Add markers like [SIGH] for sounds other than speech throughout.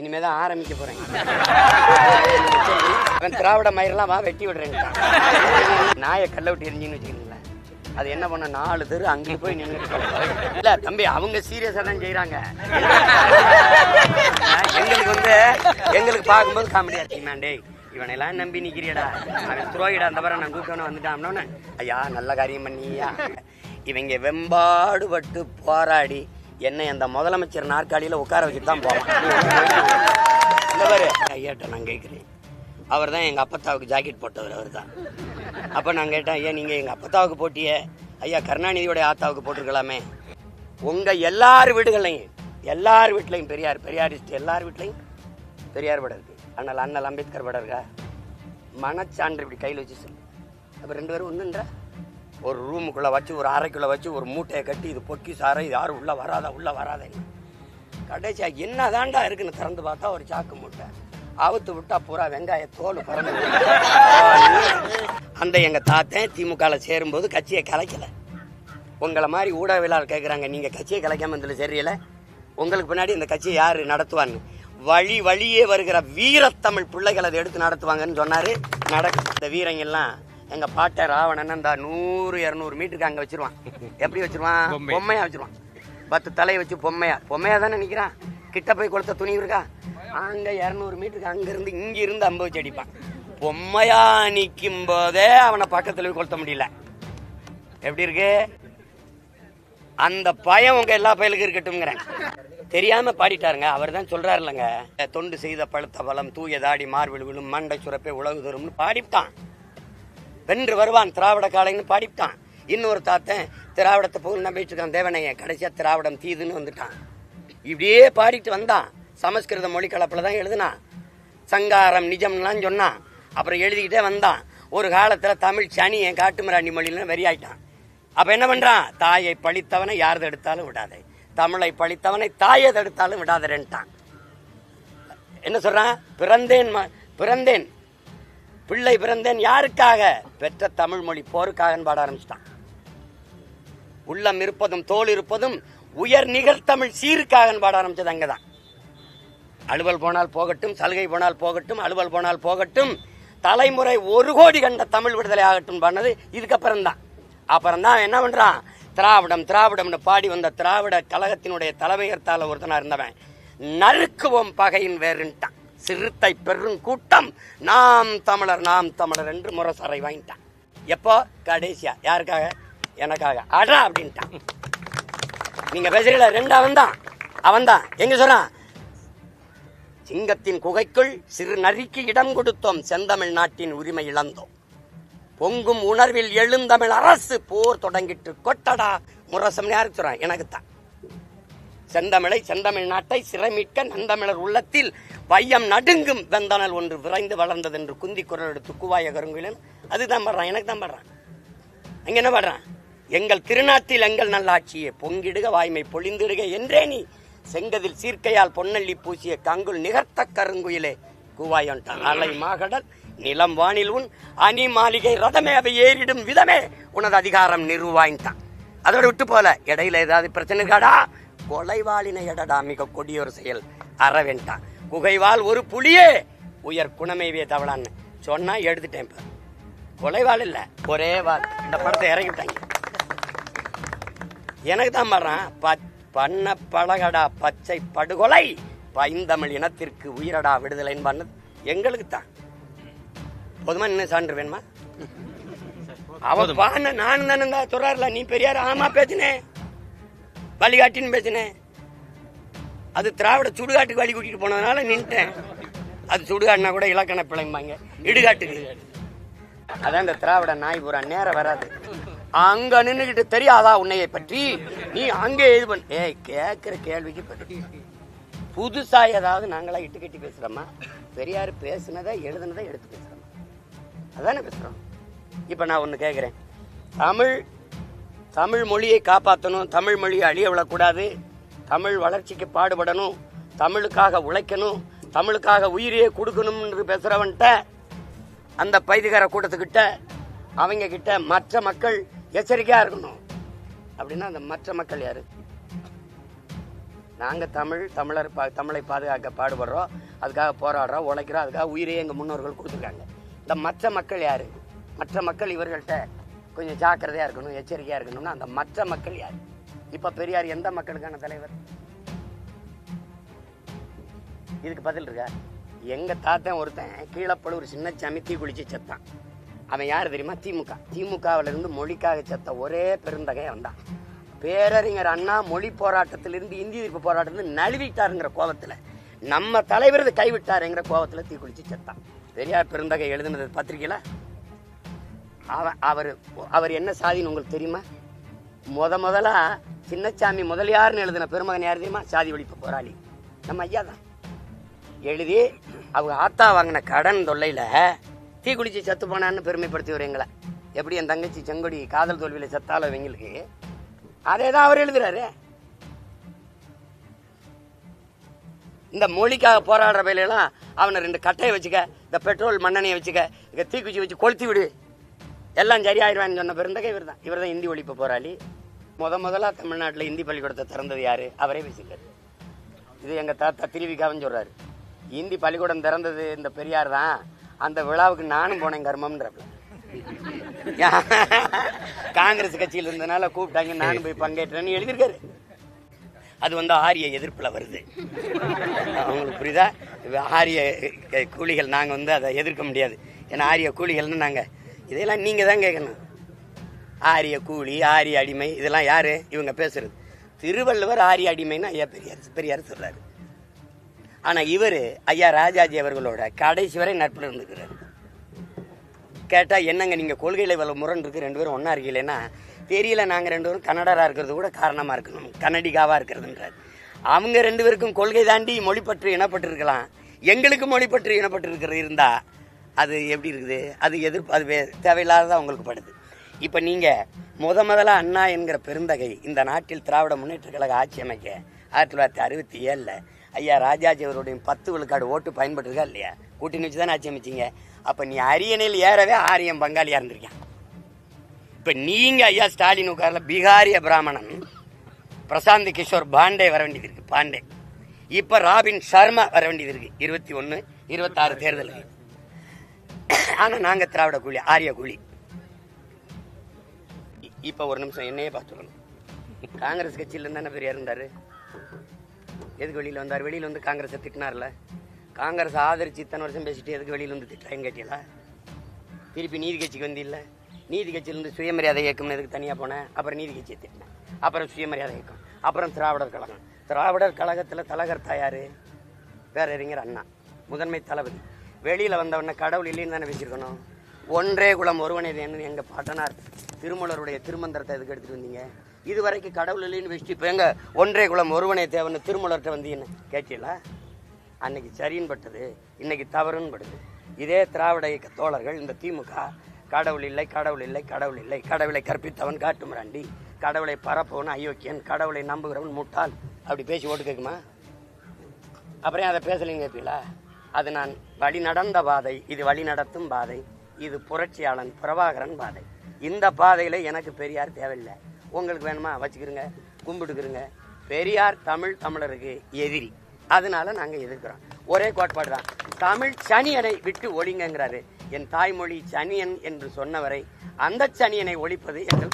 இனிமே தான் ஆரம்பிக்க போறேன். அவன் திராவிட மயிரெல்லாம் வா வெட்டி விடுறேன். நாயை கல்ல விட்டு எரிஞ்சுன்னு வச்சுக்கீங்களேன். அது என்ன பண்ண நாலு தெரு அங்கே போய் நின்று இல்ல தம்பி அவங்க சீரியஸா தான் செய்யறாங்க எங்களுக்கு வந்து எங்களுக்கு பார்க்கும்போது காமெடியா இருக்கீங்க டேய் இவனெல்லாம் நம்பி நிக்கிறியடா. அவன் துரோகிடா. அந்த வர நான் கூப்பிட்டு வந்துட்டான். ஐயா நல்ல காரியம் பண்ணியா. இவங்க வெம்பாடுபட்டு போராடி என்னை அந்த முதலமைச்சர் நாற்காலியில் உட்கார வச்சுட்டு தான் போவான். இந்த பாரு. ஐயாட்ட நான் கேட்குறேன். அவர் தான் எங்கள் அப்பத்தாவுக்கு ஜாக்கெட் போட்டவர் அவர் தான். அப்போ நான் கேட்டேன் ஐயா நீங்கள் எங்கள் அப்பத்தாவுக்கு போட்டியே? ஐயா கருணாநிதியோடைய ஆத்தாவுக்கு போட்டிருக்கலாமே. உங்கள் எல்லார் வீடுகள்லையும் எல்லார் வீட்லையும் பெரியார் பெரியாரிஸ்ட் எல்லார் வீட்லையும் பெரியார் படம் இருக்குது ஆனால் அண்ணல் அம்பேத்கர் படம் இருக்கா? மனச்சான்று இப்படி கையில் வச்சு சொல்லு. அப்போ ரெண்டு பேரும் ஒன்றுன்றா ஒரு ரூமுக்குள்ளே வச்சு ஒரு அறைக்குள்ளே வச்சு ஒரு மூட்டையை கட்டி இது பொக்கி சாரை இது யாரும் உள்ளே வராதா உள்ளே வராதேன்னு கடைசியா என்ன தாண்டா இருக்குன்னு திறந்து பார்த்தா ஒரு சாக்கு மூட்டை. அவுத்து விட்டா பூரா வெங்காய தோல் பறந்து அந்த எங்கள் தாத்தன் திமுகவில் சேரும்போது கட்சியை கலைக்கலை. உங்களை மாதிரி ஊடகவியலாளர் கேட்குறாங்க நீங்கள் கட்சியை கலைக்காம இதில் சரியில்ல உங்களுக்கு பின்னாடி இந்த கட்சியை யார் நடத்துவான்னு. வழி வழியே வருகிற வீரத்தமிழ் பிள்ளைகள் அதை எடுத்து நடத்துவாங்கன்னு சொன்னார். நடக்கும் இந்த வீரங்கள்லாம் எங்க பாட்டை ராவணன் அந்த நூறு இரநூறு மீட்டருக்கு அங்க வச்சிருவான். எப்படி வச்சிருவான்? பொம்மையா. வச்சிருவான். பத்து தலையை வச்சு பொம்மையா. பொம்மையா தானே நிக்கிறான் கிட்ட போய் கொளுத்த துணி இருக்கா? அங்க இரநூறு மீட்டருக்கு அங்க இருந்து இங்க இருந்து அம்பு வச்சு அடிப்பான். பொம்மையா நிக்கும் போதே அவனை பக்கத்துல போய் கொளுத்த முடியல. எப்படி இருக்கு? அந்த பயம் உங்க எல்லா பயலுக்கும் இருக்கட்டும்ங்கிறேன். தெரியாம பாடிட்டாருங்க. அவர் தான் சொல்றாரு இல்லைங்க தொண்டு செய்த பழுத்த பலம் தூய தாடி மார்பில் விழும் மண்டை சுரப்பே உலகு தரும்னு பாடிவிட்டான். வென்று வருவான் திராவிட காலைன்னு பாடிவிட்டான். இன்னொரு தாத்தன் திராவிடத்தை புகழ் நம்பிட்டு இருக்கான் தேவனைய கடைசியாக திராவிடம் தீதுன்னு வந்துட்டான். இப்படியே பாடிட்டு வந்தான். சமஸ்கிருத மொழி கலப்பில் தான் எழுதுனான் சங்காரம் நிஜம்லாம் சொன்னான் அப்புறம் எழுதிக்கிட்டே வந்தான். ஒரு காலத்தில் தமிழ் சனி என் காட்டுமிராண்டி மொழியில வெறியாயிட்டான் அப்போ என்ன பண்ணுறான் தாயை பழித்தவனை யார் தடுத்தாலும் விடாதே. தமிழை பழித்தவனை தாயை தடுத்தாலும் விடாதேன்ட்டான். என்ன சொல்கிறான் பிறந்தேன் ம- பிறந்தேன். பிள்ளை பிறந்தேன் யாருக்காக? பெற்ற தமிழ் மொழி போருக்காக பாட ஆரம்பிச்சிட்டான். உள்ளம் இருப்பதும் தோல் இருப்பதும் உயர் நிகழ்த்தமிழ் சீருக்காக பாட ஆரம்பிச்சது அங்கதான். அலுவல் போனால் போகட்டும் சலுகை போனால் போகட்டும் அலுவல் போனால் போகட்டும் தலைமுறை ஒரு கோடி கண்ட தமிழ் விடுதலை ஆகட்டும் பண்ணது இதுக்கப்புறம் தான் அப்புறம் தான் என்ன பண்றான்? திராவிடம் திராவிடம்னு பாடி வந்த திராவிட கழகத்தினுடைய தலைமையர்த்தால ஒருத்தனா இருந்தவன் நறுக்குவோம் பகையின் வேறுன்ட்டான் சிறுத்தை பெரும் கூட்டம். நாம் தமிழர் நாம் தமிழர் என்று முரசரை வாங்கிட்டான். எப்போ? கடைசியா. யாருக்காக? எனக்காக. அடா! அப்படின்ட்டான். நீங்க பேசுறீங்களா? ரெண்டு அவன் தான் அவன் தான் எங்க சொல்றான் சிங்கத்தின் குகைக்குள் சிறு நரிக்கு இடம் கொடுத்தோம். செந்தமிழ் நாட்டின் உரிமை இழந்தோம். பொங்கும் உணர்வில் எழுந்தமிழ் அரசு போர் தொடங்கிட்டு கொட்டடா. முரசம் யாருக்கு சொல்றான் எனக்கு தான் செந்தமிழை செந்தமிழ் நாட்டை சிறைமீட்க நந்தமிழர் உள்ளத்தில் வையம் நடுங்கும் வெந்தனல் ஒன்று விரைந்து வளர்ந்தது என்று குந்தி குரல் எடுத்து குவாய கருங்குயிலன். அதுதான் படுறான் எனக்கு தான் படுறான். அங்க என்ன பண்றான் எங்கள் திருநாட்டில் எங்கள் நல்லாட்சியே பொங்கிடுக வாய்மை பொழிந்திடுக என்றே நீ. செங்கதில் சீர்க்கையால் பொன்னள்ளி பூசிய கங்குல் நிகர்த்த கருங்குயிலே. கூவாயொன்றான் அலை மாகடல் நிலம் வானில் உன் அணி மாளிகை ரதமே அவை ஏறிடும் விதமே. உனது அதிகாரம் நிறுவாய்ந்தான் அதோட விட்டு போல இடையில ஏதாவது பிரச்சனை இருக்காடா? கொலைவாளினை எடடா மிக கொடியொரு செயல். அறவேண்டான் குகைவால் ஒரு புலியே. உயர் குணமேவிய தவளான்னு. சொன்னா எடுத்துட்டேன் இப்ப. கொலைவாள் இல்ல. ஒரே வாள். இந்த படத்தை இறங்கிட்டாங்க எனக்கு தான் பாடுறான் பண்ண பழகடா பச்சை படுகொலை. பைந்தமிழ் இனத்திற்கு உயிரடா விடுதலைன்னு பண்ணது எங்களுக்கு தான். போதுமா? இன்னும் சான்று வேணுமா? அவ பான நான் தானே சொல்றாருல. நீ பெரியார் ஆமா பேசினேன் வழிகாட்டின்னு பேசினேன். அது திராவிட சுடுகாட்டுக்கு வழி கூட்டிட்டு போனதுனால நின்ட்டேன் அது சுடுகாட்டினா கூட இலக்கண பிழைம்பாங்க. இடுகாட்டுக்கு. அதான் இந்த திராவிட நாய் பூரா நேரம் வராது. அங்க நின்றுகிட்டு தெரியாதா உன்னையை பற்றி? நீ அங்கே இது பண்ண ஏய் கேட்கிற கேள்விக்கு பற்றி புதுசா ஏதாவது நாங்களா இட்டு கட்டி பேசுறோமா? பெரியார் பேசுனதை எழுதுனதை எடுத்து பேசுறோமா? அதானே பேசுறோம். இப்ப நான் ஒன்று கேட்குறேன் தமிழ் தமிழ் மொழியை காப்பாற்றணும் தமிழ் மொழியை அழிய விடக்கூடாது. தமிழ் வளர்ச்சிக்கு பாடுபடணும் தமிழுக்காக உழைக்கணும் தமிழுக்காக உயிரையே கொடுக்கணும்னு பேசுகிறவன்கிட்ட அந்த பைதிகார கூட்டத்துக்கிட்ட அவங்க கிட்ட மற்ற மக்கள் எச்சரிக்கையாக இருக்கணும். அப்படின்னா அந்த மற்ற மக்கள் யாரு? நாங்கள் தமிழ் தமிழர் பா தமிழை பாதுகாக்க பாடுபடுறோம் அதுக்காக போராடுறோம் உழைக்கிறோம் அதுக்காக உயிரையே எங்கள் முன்னோர்கள் கொடுத்துருக்காங்க. இந்த மற்ற மக்கள் யார்? மற்ற மக்கள் இவர்கள்ட்ட கொஞ்சம் ஜாக்கிரதையாக இருக்கணும் எச்சரிக்கையாக இருக்கணும்னா அந்த மற்ற மக்கள் யார்? இப்போ பெரியார் எந்த மக்களுக்கான தலைவர்? இதுக்கு பதில் இருக்கா? எங்கள் தாத்தன் ஒருத்தன் கீழப்பழூர் சின்னச்சாமி தீ குளிச்சு செத்தான். அவன் யார் தெரியுமா? திமுக. திமுகவிலிருந்து மொழிக்காக செத்த ஒரே பெருந்தகை வந்தான் பேரறிஞர் அண்ணா மொழி போராட்டத்திலிருந்து இந்தி எதிர்ப்பு போராட்டத்திலிருந்து நழுவிட்டாருங்கிற கோபத்தில் நம்ம தலைவர் கைவிட்டாருங்கிற கோபத்தில் தீ குளிச்சு செத்தான். பெரியார் பெருந்தகை எழுதுனது பத்திரிகையில்? அவர் அவர் என்ன சாதின்னு உங்களுக்கு தெரியுமா? முத முதலா சின்னச்சாமி முதலியார்னு எழுதின பெருமகன் யார் தெரியுமா? சாதி ஒழிப்பு போராளி. நம்ம ஐயா தான். எழுதி அவங்க ஆத்தா வாங்கின கடன் தொல்லையில் தீ குளிச்சு சத்து போனான்னு பெருமைப்படுத்தி எங்களை. எப்படி என் தங்கச்சி செங்கொடி காதல் தோல்வியில் செத்தால இவங்களுக்கு? அதே தான் அவர் எழுதுறாரு. இந்த மொழிக்காக போராடுற வேலையெல்லாம் அவனை ரெண்டு கட்டையை வச்சுக்க இந்த பெட்ரோல் மண்ணெண்ணையை வச்சுக்க இங்கே தீக்குச்சி வச்சு கொளுத்தி விடு. எல்லாம் சரியாயிருவான்னு சொன்ன பிறந்தகை இவர் தான் இவர் தான் இந்தி ஒழிப்பு போராளி. முத முதலாக தமிழ்நாட்டில் இந்தி பள்ளிக்கூடத்தை திறந்தது யார்? அவரே பேசிக்கார் இது எங்கள் தாத்தா திருவிக்காவன்னு சொல்கிறார் இந்தி பள்ளிக்கூடம் திறந்தது இந்த பெரியார் தான். அந்த விழாவுக்கு நானும் போனேன் கர்மம்ன்றப்ப. [LAUGHS] காங்கிரஸ் கட்சியில் இருந்தனால கூப்பிட்டாங்க நானும் போய் பங்கேற்றேன்னு எழுதியிருக்காரு. அது வந்து ஆரிய எதிர்ப்பில் வருது. அவங்களுக்கு புரியுதா? ஆரிய கூலிகள் நாங்கள் வந்து அதை எதிர்க்க முடியாது. ஏன்னா ஆரிய கூலிகள்னு நாங்கள் இதையெல்லாம் நீங்கள் தான் கேட்கணும். ஆரிய கூலி ஆரிய அடிமை இதெல்லாம் யார்? இவங்க பேசுறது. திருவள்ளுவர் ஆரிய அடிமைன்னு ஐயா பெரியார் பெரியார் சொல்கிறாரு ஆனால் இவர் ஐயா ராஜாஜி அவர்களோட கடைசி வரை நட்பில் இருந்துக்கிறாரு. கேட்டால் என்னங்க நீங்கள் கொள்கையில் இவ்வளோ முரண்ருக்கு ரெண்டு பேரும் ஒன்றா இருக்கீங்களேன்னா தெரியல நாங்கள் ரெண்டு பேரும் கன்னடராக இருக்கிறது கூட காரணமாக இருக்கணும். கன்னடிகாவாக இருக்கிறதுன்றார். அவங்க ரெண்டு பேருக்கும் கொள்கை தாண்டி மொழிப்பற்று இனப்பட்டு இருக்கலாம் எங்களுக்கு மொழிப்பற்று இனப்பட்டிருக்கிறது இருந்தால் அது எப்படி இருக்குது? அது எதிர்ப்பு அது தேவையில்லாததாக உங்களுக்கு படுது. இப்போ நீங்கள் முத முதல்ல அண்ணா என்கிற பெருந்தகை இந்த நாட்டில் திராவிட முன்னேற்ற கழக ஆட்சி அமைக்க ஆயிரத்தி தொள்ளாயிரத்தி அறுபத்தி ஏழில் ஐயா ராஜாஜி அவருடைய பத்து விழுக்காடு ஓட்டு பயன்பட்டுருக்கா இல்லையா? கூட்டணி வச்சு தானே ஆட்சி அமைச்சிங்க. அப்போ நீ அரியணையில் ஏறவே ஆரியம் பங்காளியாக இருந்திருக்கேன் இப்போ நீங்கள் ஐயா ஸ்டாலின் உட்கார்ல பீகாரிய பிராமணன் பிரசாந்த் கிஷோர் பாண்டே வர வேண்டியது இருக்குது பாண்டே. இப்போ ராபின் சர்மா வர வேண்டியது இருக்குது இருபத்தி ஒன்று இருபத்தாறு தேர்தலுக்கு ஆனா நாங்க திராவிட கூலி ஆரிய கூலி. இப்போ இப்ப ஒரு நிமிஷம் என்னையே பார்த்துக்கணும் காங்கிரஸ் கட்சியில இருந்து தானே பெரியார் இருந்தாரு? எதுக்கு வெளியில வந்தார்? வெளியில வந்து காங்கிரஸை திட்டினார்ல? காங்கிரஸ் ஆதரிச்சு இத்தனை வருஷம் பேசிட்டு எதுக்கு வெளியில வந்து திட்டுறேன்னு கேட்டீங்களா? திருப்பி நீதி கட்சிக்கு வந்து இல்லை நீதி கட்சியிலேருந்து சுயமரியாதை இயக்கம்னு எதுக்கு தனியாக போனேன் அப்புறம் நீதி கட்சியை திட்டினேன் அப்புறம் சுயமரியாதை இயக்கம். அப்புறம் திராவிடர் கழகம். திராவிடர் கழகத்தில் தலைவர் தாயார் பேரறிஞர் அண்ணா. முதன்மை தளபதி. வெளியில் வந்தவொடனே கடவுள் இல்லைன்னு தானே வச்சுருக்கணும் ஒன்றே குலம் ஒருவனை என்ன எங்கள் பாட்டனார் திருமலருடைய திருமந்திரத்தை எதுக்கு எடுத்துகிட்டு வந்தீங்க? இது வரைக்கும் கடவுள் இல்லைன்னு வச்சுட்டு இப்போ எங்கள் ஒன்றே குலம் ஒருவனை தேவன்னு திருமலர்கிட்ட வந்தீங்கன்னு கேட்டீங்களா? அன்னைக்கு சரின்னு பட்டது இன்னைக்கு தவறுன்னு படுது. இதே திராவிட இயக்க தோழர்கள் இந்த திமுக கடவுள் இல்லை கடவுள் இல்லை கடவுள் இல்லை கடவுளை கற்பித்தவன் காட்டுமிராண்டி கடவுளை பரப்பவன் அயோக்கியன் கடவுளை நம்புகிறவன் முட்டாள் அப்படி பேசி ஓட்டு கேட்குமா? அப்புறம் ஏன் அதை பேசலைங்க கேட்பீங்களா? அது நான் வழி நடந்த பாதை இது வழி நடத்தும் பாதை இது புரட்சியாளன் பிரபாகரன் பாதை. இந்த பாதையில் எனக்கு பெரியார் தேவையில்லை. உங்களுக்கு வேணுமா? வச்சுக்கிறோங்க கும்பிட்டுக்கிறோங்க பெரியார் தமிழ் தமிழருக்கு எதிரி. அதனால நாங்கள் எதிர்க்கிறோம். ஒரே கோட்பாடு தான். தமிழ் சனியனை விட்டு ஒழிங்கிறாரு என் தாய்மொழி சனியன் என்று சொன்னவரை அந்த சனியனை ஒழிப்பது எங்கள்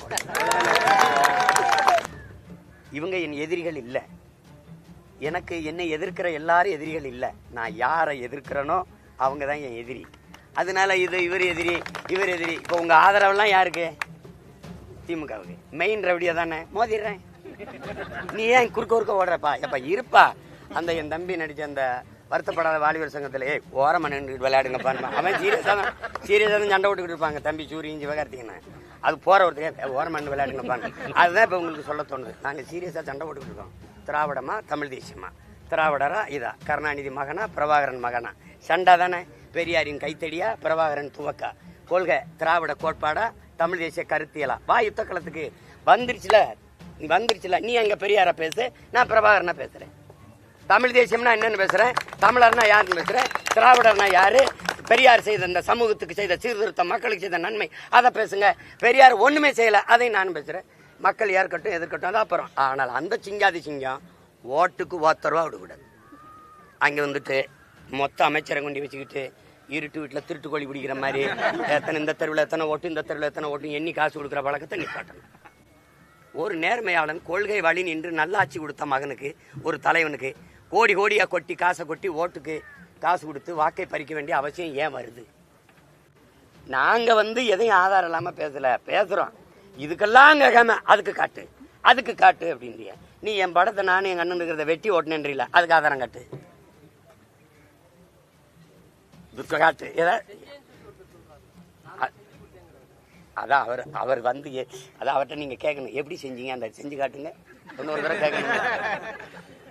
இவங்க என் எதிரிகள் இல்லை. எனக்கு என்னை எதிர்க்கிற எல்லாரும் எதிரிகள் இல்லை. நான் யாரை எதிர்க்கிறேனோ அவங்க தான் என் எதிரி. அதனால இது இவர் எதிரி இவர் எதிரி. இப்போ உங்கள் ஆதரவெல்லாம் யாருக்கு? திமுகவுக்கு. மெயின் ரவுடியா தானே? மோதிடுறேன். நீ ஏன் குறுக்க குறுக்க ஓடுறப்பா? எப்ப இருப்பா. அந்த என் தம்பி நடிச்ச அந்த வருத்தப்படாத வாலிபர் சங்கத்தில் ஏய் ஓரமாக நின்று விளையாடுங்கப்பான்னு அவன் சீரியஸாக தான் சீரியஸாக தான் சண்டை விட்டுக்கிட்டு இருப்பாங்க. தம்பி சூரியன் சிவகார்த்திகேயன் அது போகிற ஒருத்தர் ஓரமாக நின்று விளையாடுங்கப்பான்னு அதுதான் இப்போ உங்களுக்கு சொல்ல தோணுது. நாங்கள் சீரியஸாக சண்டை போட்டுக்கிட்டு இருக்கோம். திராவிடமா தமிழ் தேசியமா? திராவிடரா இதா? கருணாநிதி மகனா பிரபாகரன் மகனா? சண்டை தானே? பெரியாரின் கைத்தடியா பிரபாகரன் துவக்கா? கொள்கை திராவிட கோட்பாடா? தமிழ் தேசிய கருத்தியலா? வா யுத்த களத்துக்கு வந்துருச்சுல? நீ வந்துருச்சுல? நீ அங்க பெரியார பேசு? நான் பிரபாகரனா பேசுறேன். தமிழ் தேசியம்னா என்னன்னு பேசுறேன்? தமிழர்னா யாருன்னு பேசுறேன்? திராவிடர்னா யாரு? பெரியார் செய்த இந்த சமூகத்துக்கு செய்த சீர்திருத்தம் மக்களுக்கு செய்த நன்மை. அதை பேசுங்க. பெரியார் ஒண்ணுமே செய்யல. அதை நானும் பேசுறேன். மக்கள் ஏற்கட்டும் எதிர்க்கட்டும் தான் அப்புறம். ஆனால் அந்த சிங்காதி சிங்கம் ஓட்டுக்கு ஓத்தரவா விடக்கூடாது. அங்கே வந்துட்டு மொத்த அமைச்சரை கொண்டு வச்சுக்கிட்டு இருட்டு வீட்டில் திருட்டு கோழி பிடிக்கிற மாதிரி எத்தனை இந்த தெருவில் எத்தனை ஓட்டு இந்த தெருவில் எத்தனை ஓட்டு எண்ணி காசு கொடுக்குற பழக்கத்தை நிப்பாட்டணும் ஒரு நேர்மையாளன் கொள்கை வழி நின்று நல்லாட்சி கொடுத்த மகனுக்கு ஒரு தலைவனுக்கு கோடி கோடியாக கொட்டி காசை கொட்டி ஓட்டுக்கு காசு கொடுத்து வாக்கை பறிக்க வேண்டிய அவசியம் ஏன் வருது? நாங்கள் வந்து எதையும் ஆதாரம் இல்லாமல் பேசலை பேசுகிறோம் இதுக்கெல்லாம் கேட்காம அதுக்கு காட்டு. அதுக்கு காட்டு அப்படின்றிய. நீ என் படத்தை நானும் எங்கள் அண்ணன் இருக்கிறத வெட்டி ஓட்டினேன்றீல. அதுக்கு ஆதாரம் காட்டு. துக்க காட்டு. ஏதாவது அதான் அவர் அவர் வந்து அதான் அவர்கிட்ட நீங்கள் கேட்கணும் எப்படி செஞ்சீங்க? அந்த செஞ்சு காட்டுங்க. இன்னொரு தடவை கேட்கணும்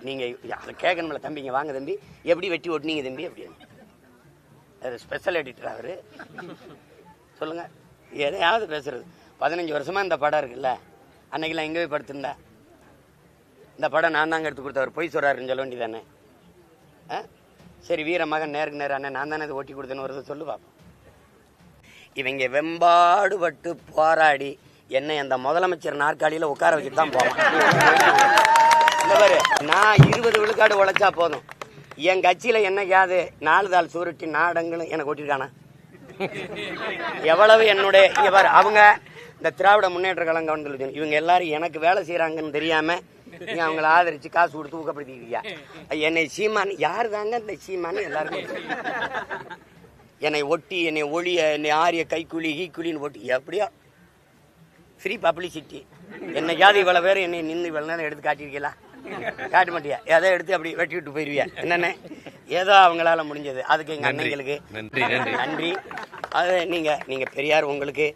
நீங்கள் அதை கேட்கணும்ல தம்பிங்க வாங்க தம்பி. எப்படி வெட்டி ஓட்டுனீங்க தம்பி? அப்படின்னு ஸ்பெஷல் எடிட்டர் அவர். சொல்லுங்கள் எதையாவது பேசுறது. பதினஞ்சு வருஷமா இந்த படம் இருக்குல்ல? அன்னைக்கெல்லாம் எங்கே போய் படுத்திருந்தேன் இந்த படம் நான் தாங்க எடுத்து கொடுத்தவர் பொய் சொல்கிறாருன்னு சொல்ல வேண்டியதானே? ஆ? சரி வீர மகன் நேருக்கு நேரம் அண்ணன் நான் தானே அதை ஓட்டி கொடுத்தேன்னு ஒரு சொல்லு பார்ப்போம் இவங்க வெம்பாடுபட்டு போராடி என்னை அந்த முதலமைச்சர் நாற்காலியில் உட்கார வச்சுட்டு தான் போவான். நான் இருபது விழுக்காடு உழைச்சா போதும். என் கட்சியில் என்னைக்காவது நாலு தாள் சுருட்டி நாடங்களும் எனக்கு ஓட்டிருக்கானா எவ்வளவு என்னுடைய இங்க பாரு அவங்க இந்த திராவிட முன்னேற்ற கழகம் இவங்க எல்லாரும் எனக்கு வேலை செய்யறாங்கன்னு தெரியாம நீ அவங்கள ஆதரிச்சு காசு கொடுத்து ஊக்கப்படுத்திக்கிறியா? என்னை சீமான் யார் தாங்க இந்த சீமான்னு எல்லாருக்கும். என்னை ஒட்டி என்னை ஒளிய என்னை ஆரிய கைக்குழி ஈக்குழின்னு ஒட்டி எப்படியோ ஃப்ரீ பப்ளிசிட்டி என்னைக்காவது இவ்வளவு பேர் என்னை நின்று இவ்வளவு நேரம் எடுத்து காட்டியிருக்கீங்களா? காட்ட மாட்டியா? ஏதோ எடுத்து அப்படி வெட்டி விட்டு போயிருவியா? என்னென்ன? ஏதோ அவங்களால முடிஞ்சது. அதுக்கு எங்க அண்ணங்களுக்கு நன்றி. அது நீங்க நீங்க பெரியார் உங்களுக்கு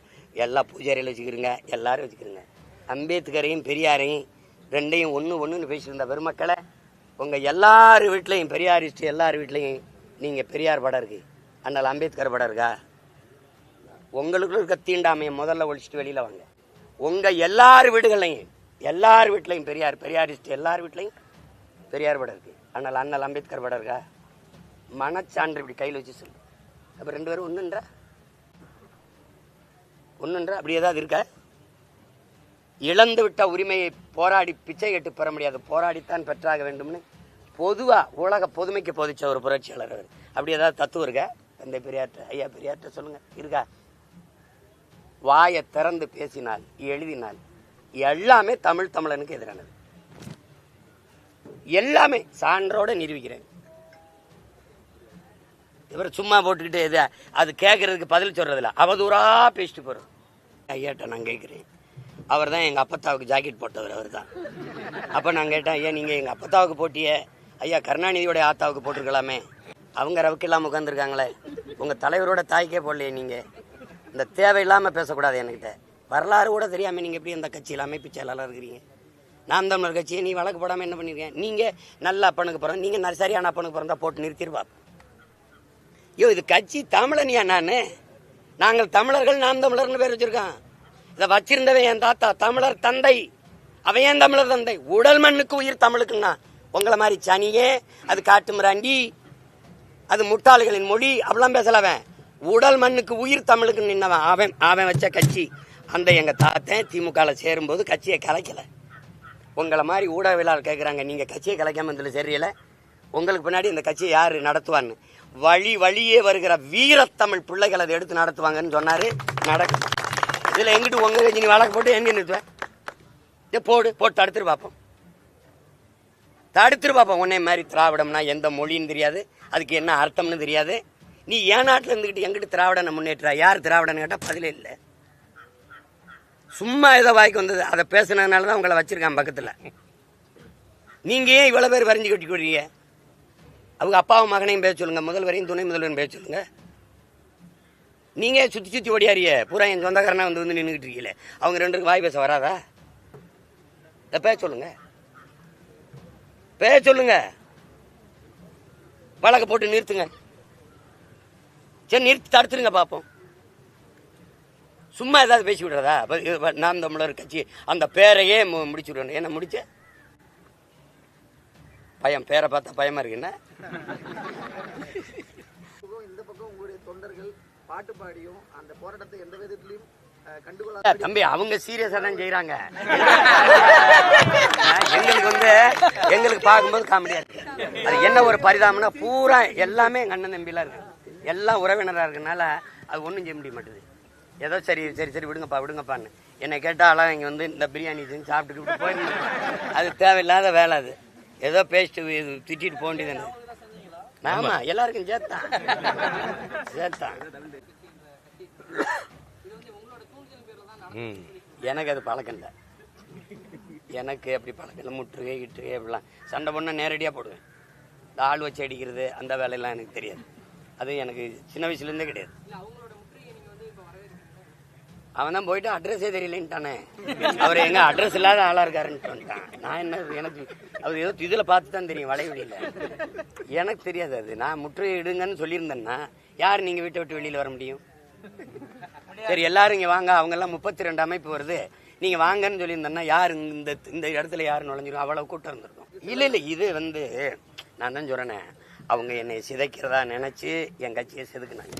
எல்லா பூஜாரியில் வச்சுக்கிறோங்க எல்லாரும் வச்சுக்கிறோங்க அம்பேத்கரையும் பெரியாரையும் ரெண்டையும் ஒன்று ஒன்றுன்னு பேசியிருந்த பெருமக்களை உங்கள் எல்லார் வீட்லையும் பெரியாரிஸ்ட் எல்லார் வீட்லையும் நீங்கள் பெரியார் படம் இருக்கு. அண்ணல் அம்பேத்கர் படம் இருக்கா? உங்களுக்குள்ள இருக்க தீண்டாமையை முதல்ல ஒழிச்சிட்டு வெளியில் வாங்க. உங்கள் எல்லார் வீடுகள்லையும் எல்லார் வீட்லையும் பெரியார் பெரியாரிஸ்ட் எல்லார் வீட்லையும் பெரியார் படம் இருக்கு. அண்ணல் அண்ணல் அம்பேத்கர் படம் இருக்கா? மனச்சான்று இப்படி கையில் வச்சு சொல்லு. அப்போ ரெண்டு பேரும் ஒன்றுன்றா ஒன்றுன்றா அப்படி ஏதாவது இருக்கா. இழந்து விட்ட உரிமையை போராடி பிச்சை கேட்டு பெற முடியாது. போராடித்தான் பெற்றாக வேண்டும்னு பொதுவா உலக பொதுமைக்கு போதிச்ச ஒரு புரட்சியாளர் அவர். அப்படி ஏதாவது தத்துவம் இருக்கா? தந்தை பெரியார்ட்ட ஐயா பெரியார்ட்ட சொல்லுங்க. இருக்கா? வாயை திறந்து பேசினால் எழுதினால் எல்லாமே தமிழ் தமிழனுக்கு எதிரானது. எல்லாமே சான்றோட நிரூபிக்கிறேன். இவர் சும்மா போட்டுக்கிட்டு இது அது கேட்கறதுக்கு பதில் சொல்றதில்ல. அவதூறா பேசிட்டு போறோம் ஐயாட்ட நான் கேட்குறேன் அவர் தான் எங்கள் அப்பத்தாவுக்கு ஜாக்கெட் போட்டவர் அவர் தான். அப்போ நான் கேட்டேன் ஐயா நீங்கள் எங்கள் அப்பத்தாவுக்கு போட்டியே? ஐயா கருணாநிதியோடைய ஆத்தாவுக்கு போட்டிருக்கலாமே. அவங்க ரவுக்கு இல்லாமல் உட்காந்துருக்காங்களே உங்கள் தலைவரோட தாய்க்கே போடலையே நீங்கள் இந்த தேவையில்லாமல் பேசக்கூடாது என்கிட்ட. வரலாறு கூட தெரியாமல் நீங்கள் எப்படி இந்த கட்சியில் அமைப்பு செயலாளர் இருக்கிறீங்க? நாம் தமிழர் கட்சியை நீ வழக்கு போடாமல் என்ன பண்ணியிருக்கேன் நீங்கள் நல்ல அப்பனுக்கு பிறந்த நீங்கள் சரியான அப்பனுக்கு பிறந்தா போட்டு நிறுத்திடுவா ஐயோ இது கட்சி தமிழனியா நான்? நாங்கள் தமிழர்கள் நாம் தமிழர்னு பேர் வச்சிருக்கான் இதை வச்சிருந்தவன் என் தாத்தா தமிழர் தந்தை. அவன் ஏன் தமிழர் தந்தை? உடல் மண்ணுக்கு உயிர் தமிழுக்குன்னா. உங்களை மாதிரி சனியே அது காட்டு மிராண்டி அது முட்டாளிகளின் மொழி அப்படிலாம் பேசலவன் உடல் மண்ணுக்கு உயிர் தமிழுக்கு நின்னவன் அவன் அவன் வச்ச கட்சி. அந்த எங்கள் தாத்தன் திமுகவில் சேரும்போது கட்சியை கலைக்கல. உங்களை மாதிரி ஊடகவியலாளர் கேட்குறாங்க நீங்கள் கட்சியை கலைக்காமல் இதில் சரியில்லை உங்களுக்கு பின்னாடி இந்த கட்சியை யார் நடத்துவான்னு. வழி வழியே வருகிற வீரத்தமிழ் பிள்ளைகள் அதை எடுத்து நடத்துவாங்கன்னு சொன்னாரு. நடக்கும் இதில் எங்கிட்டு உங்க கஞ்சி நீ வழக்கு போட்டு எங்கே நிறுத்துவேன் இதை போடு போட்டு தடுத்துட்டு பார்ப்போம். தடுத்துட்டு பார்ப்போம். உன்னை மாதிரி திராவிடம்னா எந்த மொழின்னு தெரியாது. அதுக்கு என்ன அர்த்தம்னு தெரியாது. நீ ஏன் நாட்டில் இருந்துக்கிட்டு எங்கிட்டு திராவிடனை முன்னேற்றா யார் திராவிடன்னு கேட்டால் பதிலே இல்லை. சும்மா ஏதோ வாய்க்கு வந்தது. அதை பேசுனதுனால தான் உங்களை வச்சிருக்கான் பக்கத்தில். நீங்கள் ஏன் இவ்வளோ பேர் வரைஞ்சி கட்டி கொடுறீங்க அவங்க அப்பாவும் மகனையும் பேச சொல்லுங்க முதல்வரையும் துணை முதல்வரையும் பேச சொல்லுங்க. நீங்கள் சுற்றி சுற்றி ஓடியாரிய பூரா என் சொந்தக்காரனாக வந்து வந்து நின்றுக்கிட்டு இருக்கீங்களே. அவங்க ரெண்டு வாய் பேச வராதா? இதை பேச சொல்லுங்க. பேச சொல்லுங்க. வழக்கு போட்டு நிறுத்துங்க. சரி நிறுத்தி தடுத்துருங்க பார்ப்போம் சும்மா ஏதாவது பேசி விடுறதா? அப்ப நாம் தமிழர் கட்சி அந்த பேரையே முடிச்சு விடணும். என்ன முடிச்சேன் பயம் பேரை பார்த்தா பயமா இருக்குன்னா இந்த பக்கம் உங்களுடைய தொண்டர்கள் பாட்டு பாடியும் அந்த போராட்டத்தை எந்த விதத்திலையும் தம்பி அவங்க சீரியஸா தான் செய்யறாங்க எங்களுக்கு வந்து எங்களுக்கு பார்க்கும்போது காமெடியா இருக்கு. அது என்ன ஒரு பரிதாபம்னா பூரா எல்லாமே எங்க அண்ணன் தம்பிலாம் இருக்கு. எல்லாம் உறவினரா இருக்கனால அது ஒண்ணும் செய்ய முடிய மாட்டேது. ஏதோ சரி சரி சரி விடுங்கப்பா விடுங்கப்பான்னு. என்னை கேட்டாலாம் இங்க வந்து இந்த பிரியாணி செஞ்சு சாப்பிட்டுட்டு இப்படி போயிருந்தேன் அது தேவையில்லாத வேலை அது. ஏதோ பேஸ்ட் திட்டிட்டு போக வேண்டியது ஆமா எல்லாருக்கும் சேர்த்தான். சேர்த்தான். ம் எனக்கு அது பழக்கம் இல்லை. எனக்கு அப்படி பழக்கம் இல்லை. முற்றுகை இட்டுகை அப்படிலாம் சண்டை பண்ண நேரடியாக போடுவேன். இந்த ஆள் வச்சு அடிக்கிறது அந்த வேலையெல்லாம் எனக்கு தெரியாது. அது எனக்கு சின்ன வயசுலேருந்தே கிடையாது. அவன் தான் போயிட்டு அட்ரஸே தெரியலன்ட்டானே. அவர் எங்க அட்ரஸ் இல்லாத ஆளா இருக்காருன்னு வந்துட்டான் நான் என்ன எனக்கு அவர் ஏதோ இதுல பார்த்து தான் தெரியும் வளைவெளியில எனக்கு தெரியாது அது. நான் முற்றுகை இடுங்கன்னு சொல்லியிருந்தேன்னா யார் நீங்க வீட்டை விட்டு வெளியில வர முடியும்? சரி எல்லாரும் இங்க வாங்க. அவங்க எல்லாம் முப்பத்தி ரெண்டு அமைப்பு வருது. நீங்க வாங்கன்னு சொல்லியிருந்தேன்னா யார் இந்த இந்த இடத்துல யார் நுழைஞ்சிரும்? அவ்வளவு கூட்டம் இருந்திருக்கும். இல்ல இல்ல இது வந்து நான் தான் சொல்றேனே. அவங்க என்னை சிதைக்கிறதா நினைச்சு என் கட்சியை செதுக்குனாங்க.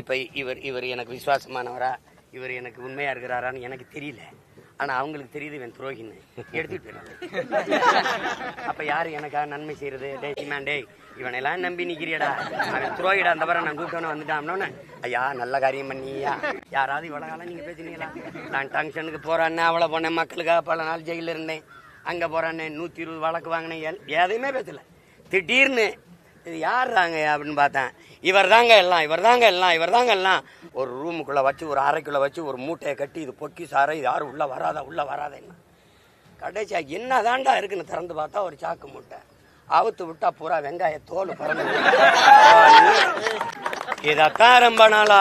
இப்ப இவர் இவர் எனக்கு விசுவாசமானவரா? இவர் எனக்கு உண்மையா இருக்கிறாரான்னு எனக்கு தெரியல. ஆனா அவங்களுக்கு தெரியுது இவன் துரோகின்னு. எடுத்துட்டு போயிடுவாங்க அப்ப யாரு எனக்கா நன்மை செய்யறது? டே சீமான் டேய் இவனெல்லாம் நம்பி நிக்கிறியடா. அவன் துரோகிடா அந்த வர நான் கூட்டணும் வந்துட்டான்னு ஐயா நல்ல காரியம் பண்ணியா. யாராவது இவ்வளவு காலம் நீங்க பேசுனீங்களா? நான் டங்ஷனுக்கு போறான்னு அவளை போனேன் மக்களுக்காக பல நாள் ஜெயில இருந்தேன். அங்க போறான்னு நூத்தி இருபது வழக்கு வாங்கினேன். எதையுமே பேசல. திடீர்னு இது யார் தாங்க அப்படின்னு பார்த்தேன். இவர் தாங்க எல்லாம் இவர் தாங்க எல்லாம் இவர் தாங்க எல்லாம். ஒரு ரூமுக்குள்ள வச்சு ஒரு அறைக்குள்ள வச்சு ஒரு மூட்டையை கட்டி இது பொக்கி சாரை இது யாரும் உள்ள வராதா உள்ள வராதா என்ன? கடைசியா என்ன தாண்டா இருக்குன்னு திறந்து பார்த்தா ஒரு சாக்கு மூட்டை. அவுத்து விட்டா பூரா வெங்காய தோல் பறந்து இதத்தான் ரொம்ப நாளா?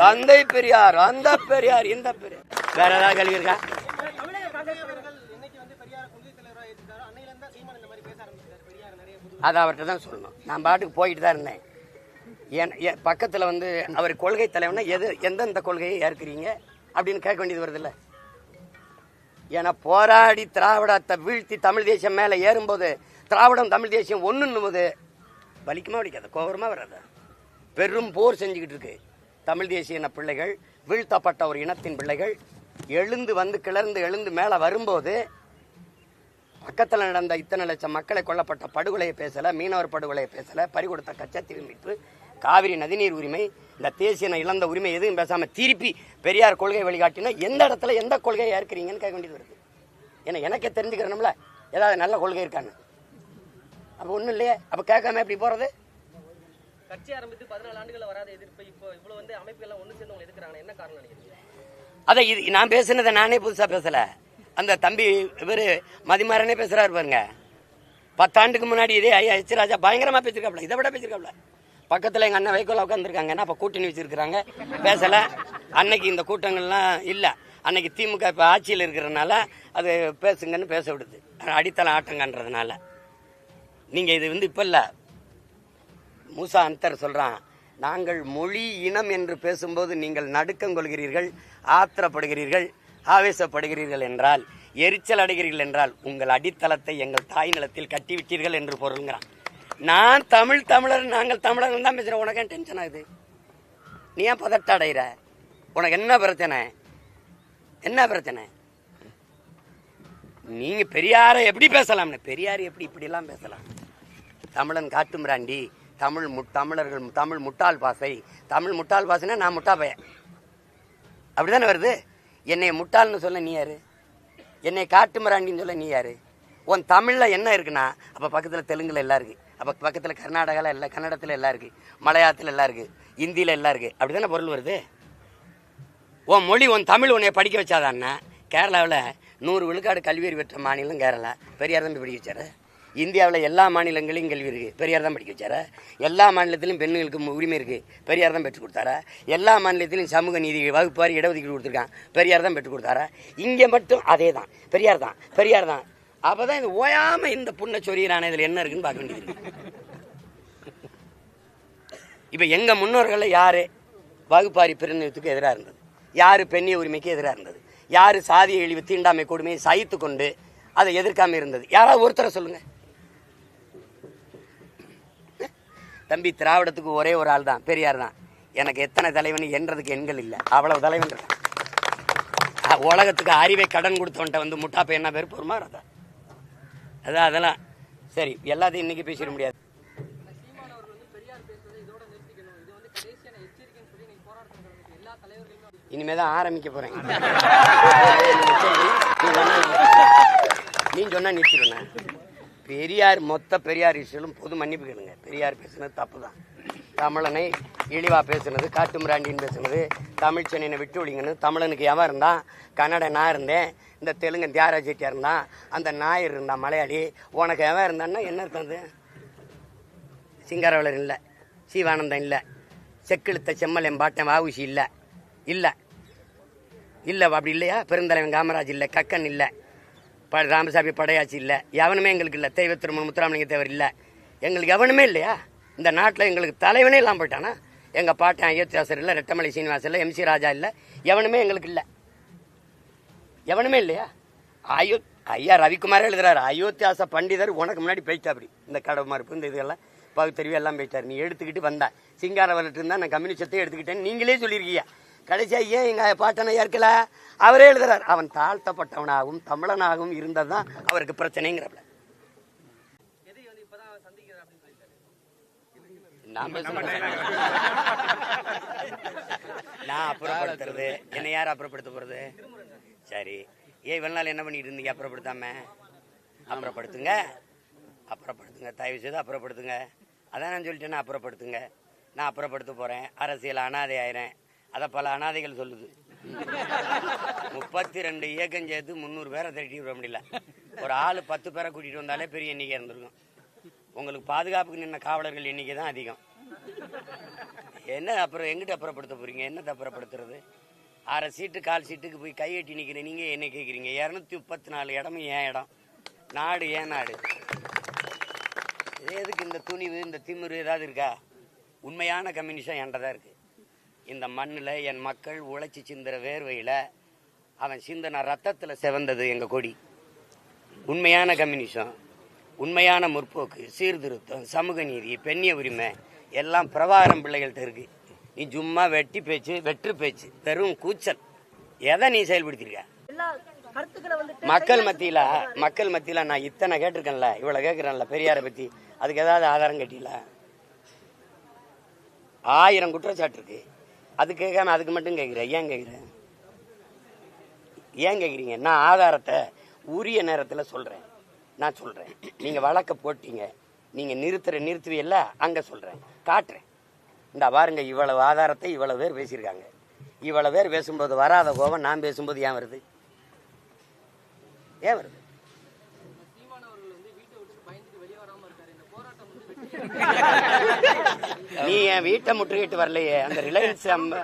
தந்தை பெரியார் அந்த பெரியார் இந்த பெரியார். வேற ஏதாவது கேள்வி இருக்கா? அதை அவர்கிட்ட தான் சொல்லணும். நான் பாட்டுக்கு போயிட்டு தான் இருந்தேன். என் பக்கத்தில் வந்து அவர் கொள்கை தலைவனா எது எந்தெந்த கொள்கையை ஏற்கிறீங்க அப்படின்னு கேட்க வேண்டியது வருதுல்ல. ஏன்னா போராடி திராவிடத்தை வீழ்த்தி தமிழ் தேசியம் மேலே ஏறும்போது திராவிடம் தமிழ் தேசியம் ஒன்றுன்னும் போது வலிக்குமா வலிக்காது? கோபரமா வராது? பெரும் போர் செஞ்சுக்கிட்டு இருக்கு. தமிழ் தேசிய இன பிள்ளைகள் வீழ்த்தப்பட்ட ஒரு இனத்தின் பிள்ளைகள் எழுந்து வந்து கிளர்ந்து எழுந்து மேலே வரும்போது பக்கத்தில் நடந்த இத்தனை லட்சம் மக்களை கொல்லப்பட்ட படுகொலையை பேசல மீனவர் படுகொலையை பேசல பறிகொடுத்த கச்சத்தீவு மீட்பு காவிரி நதிநீர் உரிமை இந்த தேசிய இழந்த உரிமை எதுவும் பேசாம திருப்பி பெரியார் கொள்கை வழிகாட்டினா எந்த இடத்துல எந்த கொள்கையை ஏற்கிறீங்கன்னு கேட்க வேண்டியது வருது. ஏன்னா எனக்கே தெரிஞ்சுக்கிறணும்ல ஏதாவது நல்ல கொள்கை இருக்கான்னு. அப்போ ஒன்றும் இல்லையே அப்போ கேட்காம எப்படி போறது? கட்சி ஆரம்பித்து பதினாலு ஆண்டுகள் வராத எதிர்ப்பு இப்போ இவ்வளவு வந்து அமைப்புகள் ஒண்ணு சேர்ந்து உங்களை எதிர்க்கிறாங்க என்ன காரணம் நினைக்கிறீங்க? அதை இது நான் பேசுனதை நானே புதுசா பேசல. அந்த தம்பி இவரு மதிமாறனே பேசுகிறாரு பாருங்க. பத்தாண்டுக்கு முன்னாடி இதே ஐயா எச் ராஜா பயங்கரமா இதை விட பேசியிருக்காப்ல பக்கத்தில் எங்கள் அண்ணன் வைகோல உட்காந்துருக்காங்கன்னா அப்போ கூட்டணி வச்சிருக்காங்க பேசலை. அன்னைக்கு இந்த கூட்டங்கள்லாம் இல்லை. அன்னைக்கு திமுக இப்போ ஆட்சியில் இருக்கிறதுனால அது பேசுங்கன்னு பேச விடுது. அடித்தள ஆட்டங்கன்றதுனால. நீங்கள் இது வந்து இப்போ இல்லை. மூசா அந்தர் சொல்கிறான் நாங்கள் மொழி இனம் என்று பேசும்போது நீங்கள் நடுக்கம் கொள்கிறீர்கள் ஆத்திரப்படுகிறீர்கள். ஆவேசப்படுகிறீர்கள் என்றால் எரிச்சல் அடைகிறீர்கள் என்றால் உங்கள் அடித்தளத்தை எங்கள் தாய் நிலத்தில் கட்டிவிட்டீர்கள் என்று பொருள்ங்கிறான் நான் தமிழ் தமிழர் நாங்கள் தமிழர்கள் தான் பேசுகிறோம் உனக்கு ஏன் டென்ஷன் ஆகுது நீ ஏன் பதட்ட அடைகிற உனக்கு என்ன பிரச்சனை? என்ன பிரச்சனை? நீங்க பெரியாரை எப்படி பேசலாம்னு பெரியார் எப்படி இப்படிலாம் பேசலாம்? தமிழன் காட்டுமிராண்டி தமிழ் மு- தமிழர்கள் தமிழ் முட்டாள் பாசை தமிழ் முட்டாள் பாசைனா நான் முட்டா பையன். அப்படிதானே வருது? என்னை முட்டாள்னு சொல்ல நீ யாரு? என்னை காட்டுமிராண்டின்னு சொல்ல நீ யாரு? உன் தமிழில் என்ன இருக்குன்னா அப்போ பக்கத்தில் தெலுங்குல எல்லாம் இருக்கு. அப்போ பக்கத்தில் கர்நாடகாவில் எல்லாம் கன்னடத்தில் எல்லாம் இருக்கு. மலையாளத்தில் எல்லாம் இருக்கு. இந்தியில் எல்லாம் இருக்கு. அப்படிதானே பொருள் வருது? உன் மொழி உன் தமிழ் உன்னை படிக்க வச்சாதான்னா கேரளாவில் நூறு விழுக்காடு கல்வி பெற்ற மாநிலம் கேரளா. பெரியார் தான் படிக்க வச்சாரு. இந்தியாவில் எல்லா மாநிலங்களையும் கல்வி இருக்குது பெரியார் தான் படிக்க வச்சாரு? எல்லா மாநிலத்திலும் பெண்களுக்கு உரிமை இருக்குது பெரியார் தான் பெற்றுக் கொடுத்தாரா? எல்லா மாநிலத்திலும் சமூக நீதி வகுப்பாரி இடஒதுக்கீடு கொடுத்துருக்கான். பெரியார் தான் பெற்றுக் கொடுத்தாரா? இங்கே மட்டும் அதே தான் பெரியார் தான். பெரியார் தான். அப்போ தான் இது ஓயாமல் இந்த புண்ணை சொரியறான இதில் என்ன இருக்குன்னு பார்க்க வேண்டியது இப்போ எங்கள் முன்னோர்களில் யார் வகுப்பாரி பிரிவினத்துக்கு எதிராக இருந்தது? யார் பெண்ணிய உரிமைக்கு எதிராக இருந்தது? யார் சாதிய இழிவு தீண்டாமை கொடுமையை சகித்து கொண்டு அதை எதிர்க்காமல் இருந்தது? யாராவது ஒருத்தரை சொல்லுங்கள் தம்பி திராவிடத்துக்கு ஒரே ஒரு ஆள் தான் பெரியார் தான் எனக்கு எத்தனை தலைவன் என்றதுக்கு எண்கள் இல்லை. அவ்வளவு தலைவன் உலகத்துக்கு அறிவை கடன் கொடுத்தவன்ட்ட வந்து முட்டாப்ப என்ன பேர் பொறுமா அதான் அதான் அதெல்லாம். சரி எல்லாத்தையும் இன்னைக்கு பேசிட முடியாது. இனிமேல் இனிமே தான் ஆரம்பிக்க போறேன் நீ சொன்னா நிறுத்திடுவேன் பெரியார் மொத்த பெரியார் இஷ்யூலும் பொது மன்னிப்பு கேளுங்க. பெரியார் பேசுனது தப்பு தான் தமிழனை இழிவா பேசுனது காட்டுமிராண்டின்னு பேசுனது தமிழ் சென்னையை விட்டு ஒழிங்கன்னு தமிழனுக்கு எவன் இருந்தான் கன்னட நான் இருந்தேன் இந்த தெலுங்கன் தியாகராஜ செட்டியார் இருந்தான் அந்த நாயர் இருந்தான் மலையாளி உனக்கு எவன் இருந்தான்னா என்ன இருந்தது சிங்காரவளர் இல்லை சீவானந்தம் இல்லை செக்கிழுத்த செம்மல் எம்பாட்டன் வாவுசி இல்லை இல்லை. இல்லை அப்படி இல்லையா? பெருந்தலைவன் காமராஜ் இல்லை கக்கன் இல்லை ப ராமசாமி படையாச்சி இல்லை. எவனுமே எங்களுக்கு இல்லை. தெய்வ திருமண முத்துராமலிங்க தேவர் இல்லை. எங்களுக்கு எவனுமே இல்லையா? இந்த நாட்டில் எங்களுக்கு தலைவனே இல்லாமல் போயிட்டானா? எங்கள் பாட்டன் அயோத்தியாசர் இல்லை ரெட்டமலை சீனிவாசன் இல்லை எம்சி ராஜா இல்லை எவனுமே எங்களுக்கு இல்லை. எவனுமே இல்லையா? அயோ ஐயா ரவிக்குமாரே எழுதுறாரு அயோத்தியாச பண்டிதர் உனக்கு முன்னாடி போயிட்டா அப்படி இந்த கடவு மறுப்பு இந்த இதெல்லாம் பகுத்தறிவு எல்லாம் போயிட்டார். நீ எடுத்துக்கிட்டு வந்த. சிங்காரவர்கிட்ட இருந்தால் நான் கம்யூனிஸ்டத்தை எடுத்துக்கிட்டேன் நீங்களே சொல்லியிருக்கீங்க. கடைசியா ஏன் எங்க பாட்டனை ஏற்கல அவரே எழுதுறார். அவன் தாழ்த்தப்பட்டவனாகவும் தமிழனாகவும் இருந்ததுதான் அவருக்கு பிரச்சனைங்கிறப்ப. நான் அப்புறப்படுத்துறது. என்னை யார் அப்புறப்படுத்த போறது? சரி. ஏன் இவ்வளவு நாள் என்ன பண்ணிட்டு இருந்தீங்க? அப்புறப்படுத்தாம? அப்புறப்படுத்துங்க. அப்புறப்படுத்துங்க. தயவு செய்து அப்புறப்படுத்துங்க. அதான் நான் சொல்லிட்டேன்னா அப்புறப்படுத்துங்க. நான் அப்புறப்படுத்த போறேன். அரசியல் அனாதை ஆயிரேன் அதை பல அனாதைகள் சொல்லுது. முப்பத்தி ரெண்டு இயக்கம் சேர்த்து முந்நூறு பேரை திரட்டி விட முடியல. ஒரு ஆள் பத்து பேரை கூட்டிட்டு வந்தாலே பெரிய எண்ணிக்கை இருந்திருக்கும். உங்களுக்கு பாதுகாப்புக்கு நின்ன காவலர்கள் எண்ணிக்கை தான் அதிகம். என்ன அப்புறம் எங்கிட்ட அப்புறப்படுத்த போறீங்க? என்ன அப்புறப்படுத்துறது? அரை சீட்டு கால் சீட்டுக்கு போய் கையெட்டி நிற்கிற நீங்க என்ன கேட்குறீங்க இரநூத்தி முப்பத்தி நாலு இடமும் ஏன் இடம்? நாடு ஏன் நாடு? எதுக்கு இந்த துணிவு இந்த திமிரு ஏதாவது இருக்கா? உண்மையான கம்யூனிசம் என்கிட்ட தான் இருக்கு. இந்த மண்ணில் என் மக்கள் உழைச்சி சிந்துற வேர்வையில் அவன் சிந்தன ரத்தத்தில் செவந்தது எங்கள் கொடி. உண்மையான கம்யூனிசம் உண்மையான முற்போக்கு சீர்திருத்தம் சமூக நீதி பெண்ணிய உரிமை எல்லாம் பிரபாகரம் பிள்ளைகள்கிட்ட இருக்கு. நீ சும்மா வெட்டி பேச்சு வெற்று பேச்சு பெரும் கூச்சல். எதை நீ செயல்படுத்திருக்க? மக்கள் மத்தியில மக்கள் மத்தியில நான் இத்தனை கேட்டிருக்கேன்ல இவ்வளவு கேட்கிறேன்ல பெரியாரை பத்தி. அதுக்கு ஏதாவது ஆதாரம் கட்டியில ஆயிரம் குற்றச்சாட்டு இருக்கு. அது கேட்காம அதுக்கு மட்டும் கேட்கிறேன். ஏன் கேட்கிறேன்? ஏன் கேட்குறீங்க? நான் ஆதாரத்தை உரிய நேரத்துல சொல்றேன். நான் சொல்றேன். நீங்க வழக்க போட்டீங்க. நீங்க நிறுத்துற நிறுத்துவீல்ல அங்க சொல்றேன். காட்டுறேன். இந்த பாருங்க இவ்வளவு ஆதாரத்தை இவ்வளவு பேர் பேசியிருக்காங்க. இவ்வளவு பேர் பேசும்போது வராத கோபம் நான் பேசும்போது ஏன் வருது? ஏன் வருது? [LAUGHS] நீ என் வீட்டை முற்றுகிட்டு வரலையே. அந்த ரிலையன்ஸ் அந்த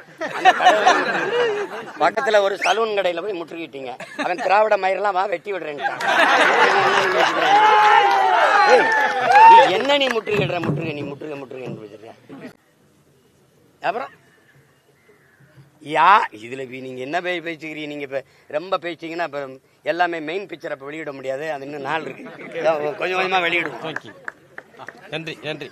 பக்கத்துல ஒரு சலூன் கடையில போய் முற்றுகிட்டீங்க அவன் திராவிட மயிரெல்லாம் வா வெட்டி விடுறேன்ட்டான். நீ என்ன நீ முற்றுகிடுற முற்றுகை நீ முற்றுகை முற்றுகைன்னு அப்புறம்? யா இதுல வி- நீங்க என்ன பே பேசிக்கிறீங்க? நீங்க இப்ப ரொம்ப பேசிட்டீங்கன்னா இப்ப எல்லாமே மெயின் பிக்சர் அப்ப வெளியிட முடியாது. அது இன்னும் நாள் இருக்கு. கொஞ்சம் கொஞ்சமா வெளியிடுவோம் நன்றி நன்றி.